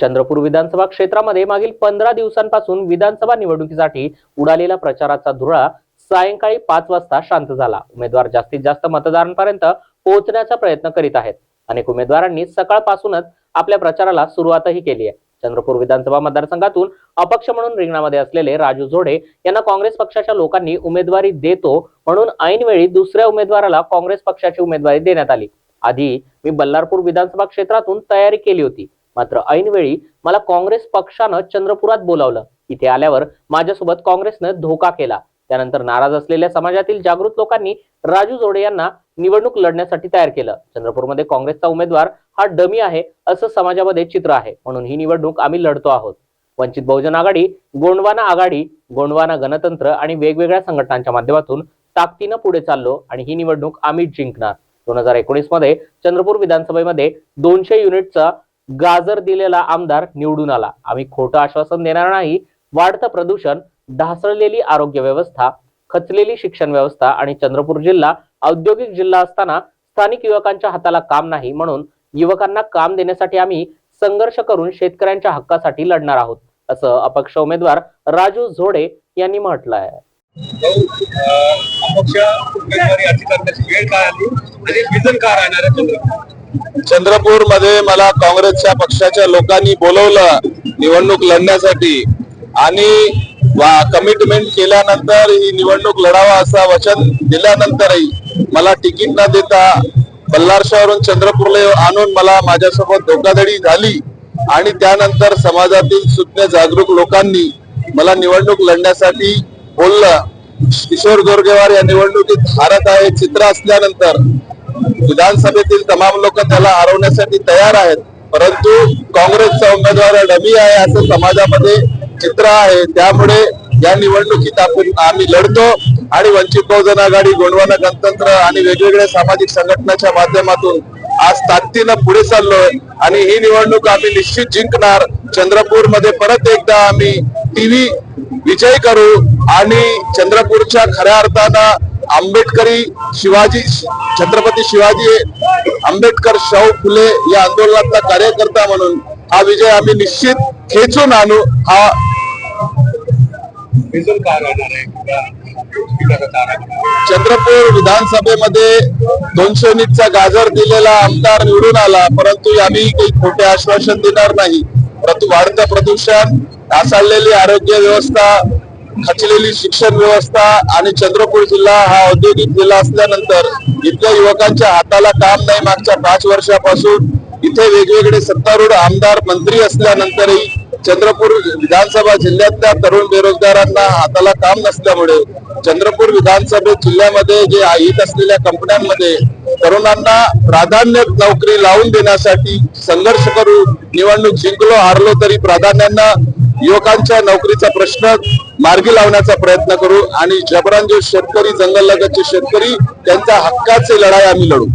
चंद्रपूर विधानसभा क्षेत्रामध्ये मागील पंधरा दिवसांपासून विधानसभा निवडणुकीसाठी उडालेला प्रचाराचा धुळा सायंकाळी पाच वाजता शांत झाला. उमेदवार जास्तीत जास्त मतदारांपर्यंत पोहोचण्याचा प्रयत्न करीत आहेत. अनेक उमेदवारांनी सकाळपासूनच आपल्या प्रचाराला सुरुवातही केली आहे. चंद्रपूर विधानसभा मतदारसंघातून अपक्ष म्हणून रिंगणामध्ये असलेले राजू झोडे यांना काँग्रेस पक्षाच्या लोकांनी उमेदवारी देतो म्हणून ऐनवेळी दुसऱ्या उमेदवाराला काँग्रेस पक्षाची उमेदवारी देण्यात आली. आधी मी बल्लारपूर विधानसभा क्षेत्रातून तयारी केली होती. मात्र ऐनवेळी मला काँग्रेस पक्षानं चंद्रपुरात बोलावलं. इथे आल्यावर माझ्यासोबत काँग्रेसनं धोका केला. त्यानंतर नाराज असलेल्या समाजातील जागृत लोकांनी राजू जोडे यांना निवडणूक लढण्यासाठी तयार केलं. चंद्रपूरमध्ये काँग्रेसचा उमेदवार हा डमी आहे असं समाजामध्ये चित्र आहे. म्हणून ही निवडणूक आम्ही लढतो आहोत. वंचित बहुजन आघाडी गोंडवाना आघाडी गोंडवाना गणतंत्र आणि वेगवेगळ्या संघटनांच्या माध्यमातून ताकदीनं पुढे चाललो आणि ही निवडणूक आम्ही जिंकणार. दोन हजार एकोणीसमध्ये चंद्रपूर विधानसभेमध्ये दोनशे युनिटचा गाजर दिलेला आमदार निवडून आला. आम्ही खोटं आश्वासन देणार नाही. वाढतं प्रदूषण ढासळलेली आरोग्य व्यवस्था खचलेली शिक्षण व्यवस्था आणि चंद्रपूर जिल्हा औद्योगिक जिल्हा असताना स्थानिक युवकांच्या हाताला काम नाही म्हणून युवकांना काम देण्यासाठी आम्ही संघर्ष करून शेतकऱ्यांच्या हक्कासाठी लढणार आहोत असं अपक्ष उमेदवार राजू झोडे यांनी म्हटलं आहे अपक्ष उमेदवारी अर्ज करण्याची वेळ काय आली? आणि विजन काय राहणार आहे चंद्रपूरमध्ये मला काँग्रेसच्या पक्षाच्या लोकांनी बोलवलं निवडणूक लढण्यासाठी. आणि कमिटमेंट केल्यानंतर ही निवडणूक लढावा असं वचन दिल्यानंतरही मला तिकीट न देता बल्लारशावरून चंद्रपूरला आणून मला माझ्यासोबत धोकाधडी झाली. आणि त्यानंतर समाजातील सुज्ञ जागरूक लोकांनी मला निवडणूक लढण्यासाठी बोललं. किशोर गोरगेवार या निवडणुकीत हारत आहे चित्र असल्यानंतर विधानसभेतील तमाम लोक त्याला हरवण्यासाठी तयार आहेत. परंतु काँग्रेसचा उमेदवार डमी आहे असं समाजामध्ये चित्र आहे. त्यामुळे या निवडणुकीत आपण आम्ही लढतो आणि वंचित बहुजन आघाडी गोंडवाना गणतंत्र आणि वेगवेगळ्या सामाजिक संघटनाच्या माध्यमातून आज ताकदीनं पुढे चाललोय आणि ही निवडणूक आम्ही निश्चित जिंकणार. चंद्रपूरमध्ये परत एकदा आम्ही टीव्ही विजय करू आणि चंद्रपूरच्या खऱ्या अर्थानं आंबेडकरी शिवाजी छत्रपती शिवाजी आंबेडकर शाहू फुले या आंदोलनातला कार्यकर्ता म्हणून हा विजय आम्ही निश्चित खेचून आणू. हा चंद्रपूर विधानसभेमध्ये दोनशे युनिटचा गाजर दिलेला आमदार निवडून आला परंतु आम्ही काही खोटे आश्वासन देणार नाही. परंतु वाढतं प्रदूषण ढासळलेली आरोग्य व्यवस्था खचलेली शिक्षण व्यवस्था आणि चंद्रपूर जिल्हा हा औद्योगिक जिल्हा असल्यानंतर इथल्या युवकांच्या हाताला काम नाही मागच्या पाच वर्षापासून. इथे वेगवेगळे सत्तारूढ आमदार मंत्री असल्यानंतरही चंद्रपूर विधानसभा जिल्ह्यातल्या तरुण बेरोजगारांना हाताला काम नसल्यामुळे चंद्रपूर विधानसभा जिल्ह्यामध्ये जे येत असलेल्या कंपन्यांमध्ये तरुणांना प्राधान्य नोकरी लावून देण्यासाठी संघर्ष करू निवडणूक जिंकलो हारलो तरी प्राधान्यांना युवकांच्या नोकरीचा प्रश्न मार्गी लावण्याचा प्रयत्न करू आणि जबरान जे शेतकरी जंगल लगतचे शेतकरी त्यांच्या हक्काचे लढाई आम्ही लढू.